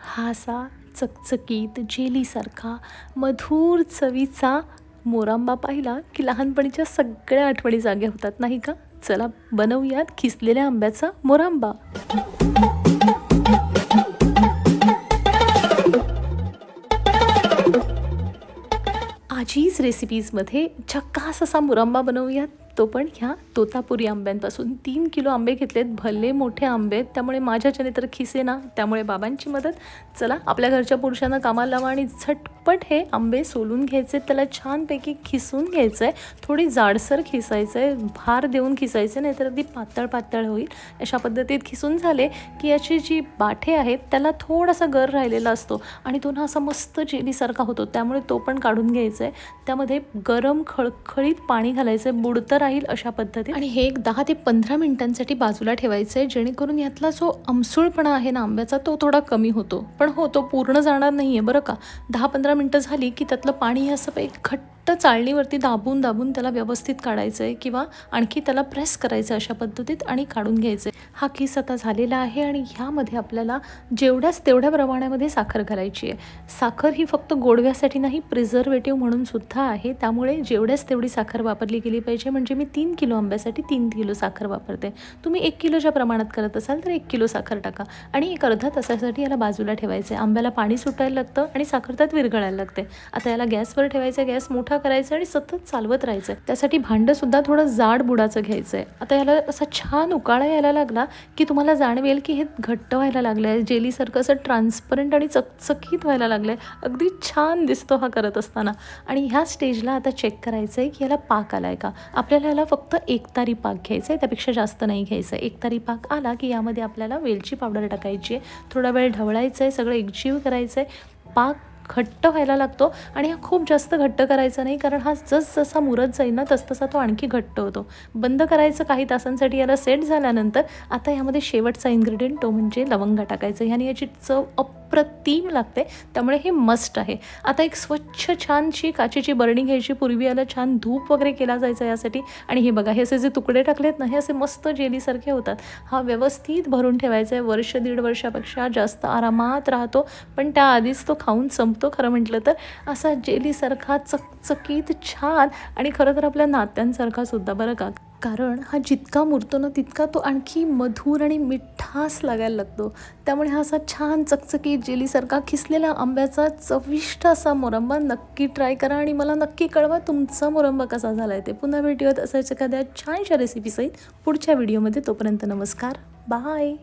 हा असा चकचकीत जेलीसारखा मधुर चवीचा मोरांबा पाहिला की लहानपणीच्या सगळ्या आठवणी जाग्या होतात नाही का? चला बनवूयात खिसलेल्या आंब्याचा मोरांबा. आजीच रेसिपीजमध्ये झक्कास असा मुरांबा बनवूयात. तो पण ह्या तोतापुरी आंब्यांपासून. तीन किलो आंबे घेतलेत भले मोठे आंबे आहेत त्यामुळे माझ्याच्याने तर खिसे ना त्यामुळे बाबांची मदत. चला आपल्या घरच्या पुरुषांना कामाला लावा आणि झटपट हे आंबे सोलून घ्यायचे त्याला छानपैकी खिसून घ्यायचं आहे थोडी जाडसर खिसायचं आहे भार देऊन खिसायचं आहे नाहीतर अगदी पातळ पातळ होईल. अशा पद्धतीत खिसून झाले की याची जी बाठे आहेत त्याला थोडासा गर राहिलेला असतो आणि तो ना असा मस्त जेलीसारखा होतो. त्यामुळे तो पण काढून घ्यायचा आहे त्यामध्ये गरम खळखळीत पाणी घालायचं आहे बुडतं राहील अशा पद्धतीत. आणि हे एक दहा ते पंधरा मिनिटांसाठी बाजूला ठेवायचं आहे जेणेकरून यातला जो आमसूळपणा आहे ना आंब्याचा तो थोडा कमी होतो. पण हो तो पूर्ण जाणार नाही आहे बरं का? दहा पंधरा मिनटं झाली की त्यातलं पाणी हे काही एक घट्ट चाळणीवरती दाबून दाबून त्याला व्यवस्थित काढायचं आहे किंवा आणखी त्याला प्रेस करायचं अशा पद्धतीत आणि काढून घ्यायचं आहे हा किस आता झालेला आहे आणि ह्यामध्ये आपल्याला जेवढ्याच तेवढ्या प्रमाणामध्ये साखर घालायची आहे. साखर ही फक्त गोडव्यासाठी नाही प्रिझर्वेटिव्ह म्हणून सुद्धा आहे. त्यामुळे जेवढ्याच तेवढी साखर वापरली गेली पाहिजे. म्हणजे मी तीन किलो आंब्यासाठी तीन किलो साखर वापरते. तुम्ही एक किलोच्या प्रमाणात करत असाल तर एक किलो साखर टाका. आणि एक अर्धा तासासाठी याला बाजूला ठेवायचं आहे आंब्याला पाणी सुटायला लागतं आणि साखर त्यात विरघळायला लागते. आता याला गॅसवर ठेवायचं गॅस मोठा करायचा आणि सतत चालवत राहायचं. त्यासाठी भांडं सुद्धा थोडं जाड बुडाचं घ्यायचं आहे आता याला असा छान उकाळा यायला लागला की तुम्हाला जाणवेल की हे घट्ट व्हायला लागलं आहे जेलीसारखं असं ट्रान्सपरंट आणि चकचकीत व्हायला लागलं आहे अगदी छान दिसतो हा करत असताना. आणि ह्या स्टेजला आता चेक करायचं आहे की याला पाक आला आहे का? आपल्याला याला फक्त एकतारी पाक घ्यायचा आहे त्यापेक्षा जास्त नाही घ्यायचं आहे एकतारी पाक आला की यामध्ये आपल्याला वेलची पावडर टाकायची आहे. थोडा वेळ ढवळायचं आहे सगळं एकजीव करायचं आहे पाक घट्ट व्हायला लागतो आणि हा खूप जास्त घट्ट करायचा नाही कारण हा जसजसा मुरत जाईल ना तसतसा तो आणखी घट्ट होतो. बंद करायचं काही तासांसाठी याला सेट झाल्यानंतर आता यामध्ये शेवटचा इन्ग्रेडियंट तो म्हणजे लवंगा टाकायचं. ह्याने याची चव अप अप्रतिम लागते त्यामुळे हे मस्ट आहे. आता एक स्वच्छ छानशी काचेची बरणी घ्यायची पूर्वी याला छान धूप वगैरे केला जायचा यासाठी. आणि हे बघा हे असे जे तुकडे टाकलेत ना हे असे मस्त जेलीसारखे होतात. हा व्यवस्थित भरून ठेवायचा आहे. वर्ष दीड वर्षापेक्षा जास्त आरामात राहतो पण त्याआधीच तो खाऊन संपतो खरं म्हटलं तर. असा जेलीसारखा चकचकीत छान आणि खरं तर आपल्या नात्यांसारखा सुद्धा. बरं का? कारण हा जितका मुरतो ना तितका तो आणखी मधुर आणि मिठास लागायला लागतो. त्यामुळे हा असा छान चकचकीत जेलीसारखा खिसलेला आंब्याचा चविष्ट असा मोरंबा नक्की ट्राय करा आणि मला नक्की कळवा तुमचा मोरंबा कसा झाला आहे ते. पुन्हा भेटूयात असाच एखाद्या छानशा रेसिपीसहित पुढच्या व्हिडिओमध्ये तोपर्यंत नमस्कार. बाय